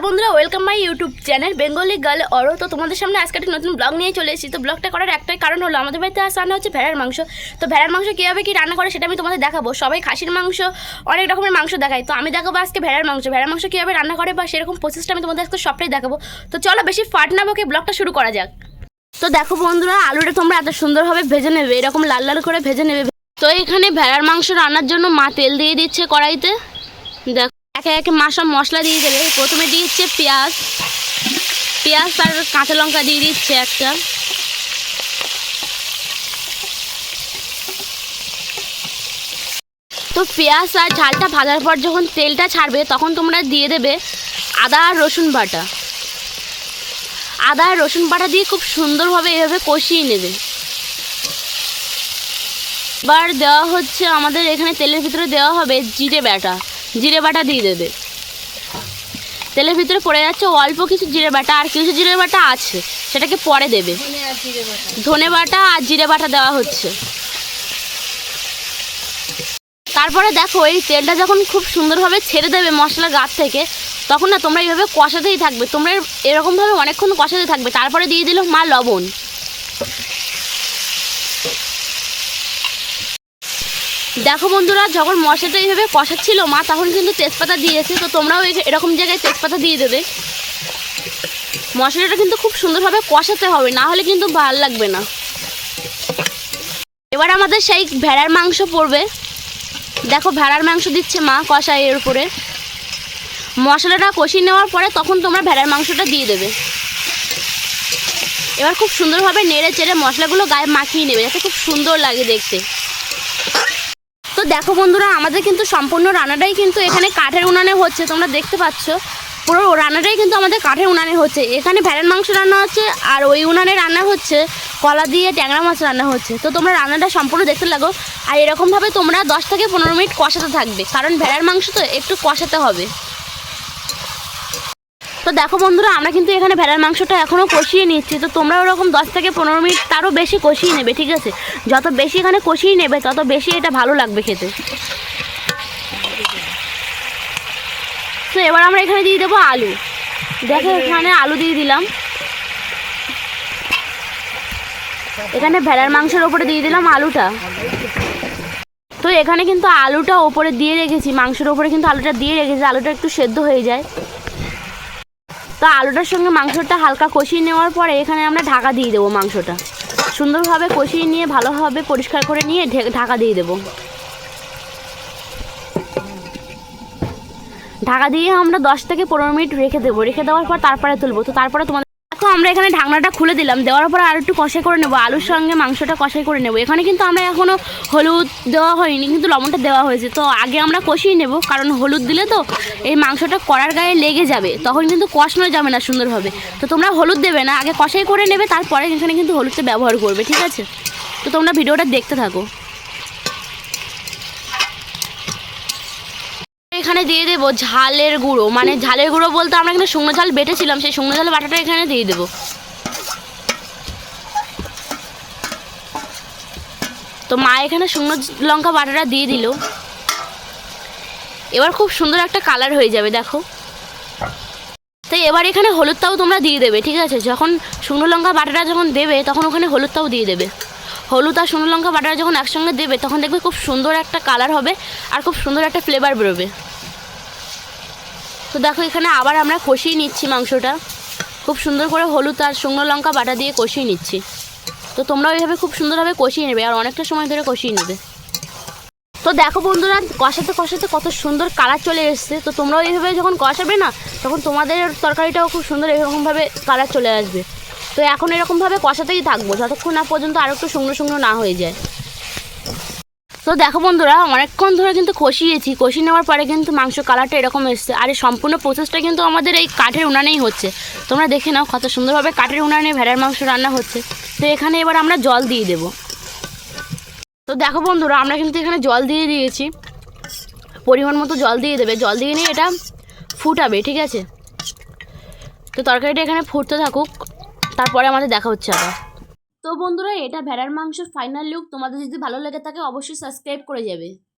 Hello বন্ধুরা welcome my YouTube channel Bengali girl অরো তো তোমাদের সামনে আজকে একটা নতুন ব্লগ নিয়ে চলে এসেছি। তো ব্লগটা করার একটাই কারণ হলো, আমাদের বাড়িতে আজ রান্না হচ্ছে ভেড়ার মাংস। তো ভেড়ার মাংস কীভাবে কী রান্না করে সেটা আমি তোমাদের দেখাবো। সবাই খাসির মাংস, অনেক রকমের মাংস দেখায়। তো আমি দেখাবো আজকে ভেড়ার মাংস। ভেড়ার মাংস কীভাবে রান্না করে বা সেরকম প্রসেসটা আমি তোমাদের আজকে সবটাই দেখাবো। তো চলো বেশি ফাট না ব্লগটা শুরু করা যাক। তো দেখো বন্ধুরা, আলুটা তোমরা এত সুন্দরভাবে ভেজে নেবে, এরকম লাল লাল করে ভেজে নেবে। তো এখানে ভেড়ার মাংস রান্নার জন্য মা তেল দিয়ে দিচ্ছে কড়াইতে। দেখো একে একে মা সব মশলা দিয়ে দেবে প্রথমে দিচ্ছে পেঁয়াজ। পেঁয়াজ আর কাঁচা লঙ্কা দিয়ে দিচ্ছে একটা। তো পেঁয়াজ আর ঝালটা ভাজার পর যখন তেলটা ছাড়বে, তখন তোমরা দিয়ে দেবে আদা আর রসুন বাটা। আদা আর রসুন বাটা দিয়ে খুব সুন্দরভাবে এভাবে কষিয়ে নেবে। এবার দেওয়া হচ্ছে আমাদের এখানে তেলের ভিতরে দেওয়া হবে জিরে বাটা জিরে বাটা দিয়ে দেবে। তেলের ভিতরে পড়ে যাচ্ছে অল্প কিছু জিরে বাটা, আর কিছু জিরে বাটা আছে, সেটাকে পরে দেবে। ধনে বাটা আর জিরে বাটা দেওয়া হচ্ছে। তারপরে দেখো, এই তেলটা যখন খুব সুন্দরভাবে ছেড়ে দেবে মশলার গাছ থেকে, তখন না তোমরা এইভাবে কষাতেই থাকবে। তোমরা এরকমভাবে অনেকক্ষণ কষাতে থাকবে। তারপরে দিয়ে দিল মা লবণ। দেখো বন্ধুরা, যখন মশলাটা এইভাবে কষাচ্ছিল মা, তখন কিন্তু তেজপাতা দিয়েছে। তো তোমরাও এরকম জায়গায় তেজপাতা দিয়ে দেবে। মশলাটা কিন্তু খুব সুন্দরভাবে কষাতে হবে, না হলে কিন্তু ভালো লাগবে না। এবার আমাদের সেই ভেড়ার মাংস পড়বে। দেখো, ভেড়ার মাংস দিচ্ছে মা কষায় এর উপরে। মশলাটা কষিয়ে নেওয়ার পরে তখন তোমরা ভেড়ার মাংসটা দিয়ে দেবে। এবার খুব সুন্দরভাবে নেড়ে চেড়ে মশলাগুলো গায়ে মাখিয়ে নেবে, যাতে খুব সুন্দর লাগে দেখতে। দেখো বন্ধুরা, আমাদের কিন্তু সম্পূর্ণ রান্নাটাই কিন্তু এখানে কাঠের উনানে হচ্ছে, তোমরা দেখতে পাচ্ছ। পুরো রান্নাটাই কিন্তু আমাদের কাঠের উনানে হচ্ছে। এখানে ভেড়ার মাংস রান্না হচ্ছে, আর ওই উনানে রান্না হচ্ছে, কলা দিয়ে ট্যাংরা মাছ রান্না হচ্ছে। তো তোমরা রান্নাটা সম্পূর্ণ দেখতে লাগো, আর এরকমভাবে তোমরা দশ থেকে পনেরো মিনিট কষাতে থাকবে, কারণ ভেড়ার মাংস তো একটু কষাতে হবে। তো দেখো বন্ধুরা আমরা কিন্তু এখানে ভেড়ার মাংসটা এখনও কষিয়ে নিচ্ছি। তো তোমরা ওরকম দশ থেকে পনেরো মিনিট তারও বেশি কষিয়ে নেবে ঠিক আছে? যত বেশি এখানে কষিয়ে নেবে তত বেশি এটা ভালো লাগবে খেতে। তো এবার আমরা এখানে দিয়ে দেবো আলু। দেখো এখানে আলু দিয়ে দিলাম। এখানে ভেড়ার মাংসের ওপরে দিয়ে দিলাম আলুটা। তো এখানে কিন্তু আলুটা ওপরে দিয়ে রেখেছি মাংসের ওপরে কিন্তু আলুটা দিয়ে রেখেছি আলুটা একটু সেদ্ধ হয়ে যায়। তো আলুটার সঙ্গে মাংসটা হালকা কষিয়ে নেওয়ার পরে এখানে আমরা ঢাকা দিয়ে দেবো মাংসটা। সুন্দরভাবে কষিয়ে নিয়ে, ভালোভাবে পরিষ্কার করে নিয়ে ঢাকা দিয়ে দেবো। ঢাকা দিয়ে আমরা দশ থেকে পনেরো মিনিট রেখে দেবো। রেখে দেওয়ার পর তারপরে তুলবো। তো তারপরে তোমাদের দেখো, আমরা এখানে ঢাকনাটা খুলে দিলাম। দেওয়ার পর আর একটু কষাই করে নেব। আলুর সঙ্গে মাংসটা কষাই করে নেব। এখানে কিন্তু আমরা এখনও হলুদ দেওয়া হয়নি, কিন্তু লবণটা দেওয়া হয়েছে। তো আগে আমরা কষিয়ে নেব, কারণ হলুদ দিলে তো এই মাংসটা কড়ার গায়ে লেগে যাবে। তখন কিন্তু কষানো যাবে না সুন্দরভাবে। তো তোমরা হলুদ দেবে না, আগে কষাই করে নেবে, তারপরে এখানে কিন্তু হলুদটা ব্যবহার করবে, ঠিক আছে? তো তোমরা ভিডিওটা দেখতে থাকো। এখানে দিয়ে দেবো ঝালের গুঁড়ো। মানে ঝালের গুঁড়ো বলতে আমরা এখানে শুকনো ঝাল বেটেছিলাম, সেই শুকনো ঝাল বাটাটা এখানে দিয়ে দেবো। তো মা এখানে শুকনো লঙ্কা বাটাটা দিয়ে দিল। এবার খুব সুন্দর একটা কালার হয়ে যাবে, দেখো। তাই এবার এখানে হলুদটাও তোমরা দিয়ে দেবে, ঠিক আছে? যখন শুকনো লঙ্কা বাটাটা যখন দেবে, তখন ওখানে হলুদটাও দিয়ে দেবে। হলুদ আর শুকনো লঙ্কা বাটাটা যখন একসঙ্গে দেবে, তখন দেখবে খুব সুন্দর একটা কালার হবে আর খুব সুন্দর একটা ফ্লেভার বেরোবে। তো দেখো, এখানে আবার আমরা কষিয়ে নিচ্ছি মাংসটা। খুব সুন্দর করে হলুদ আর শুকনো লঙ্কা বাটা দিয়ে কষিয়ে নিচ্ছি। তো তোমরাও এইভাবে খুব সুন্দরভাবে কষিয়ে নেবে আর অনেকটা সময় ধরে কষিয়ে নেবে। তো দেখো বন্ধুরা, কষাতে কষাতে কত সুন্দর কালার চলে এসছে। তো তোমরাও এইভাবে যখন কষাবে না, তখন তোমাদের তরকারিটাও খুব সুন্দর এরকমভাবে কালার চলে আসবে। তো এখন এরকমভাবে কষাতেই থাকব, যতক্ষণ না পর্যন্ত আর একটু শুকনো শুকনো না হয়ে যায়। তো দেখো বন্ধুরা অনেকক্ষণ ধরে কিন্তু কষিয়েছি। কষিয়ে নেওয়ার পরে কিন্তু মাংস কালারটা এরকম এসছে। আর এই সম্পূর্ণ প্রসেসটা কিন্তু আমাদের এই কাঠের উনানেই হচ্ছে। তোমরা দেখে নাও কত সুন্দরভাবে কাঠের উনানে ভেড়ার মাংস রান্না হচ্ছে। তো এখানে এবার আমরা জল দিয়ে দেবো। তো দেখো বন্ধুরা, আমরা কিন্তু এখানে জল দিয়ে দিয়েছি। পরিমাণ মতো জল দিয়ে দেবে। জল দিয়ে নিয়ে এটা ফুটাবে, ঠিক আছে? তো তরকারিটা এখানে ফুটতে থাকুক। তারপরে আমাদের দেখা হচ্ছে আবার। তো বন্ধুরা, এটা ভেড়ার মাংসের ফাইনাল লুক তোমাদের যদি ভালো লেগে থাকে, অবশ্যই সাবস্ক্রাইব করে যাবে।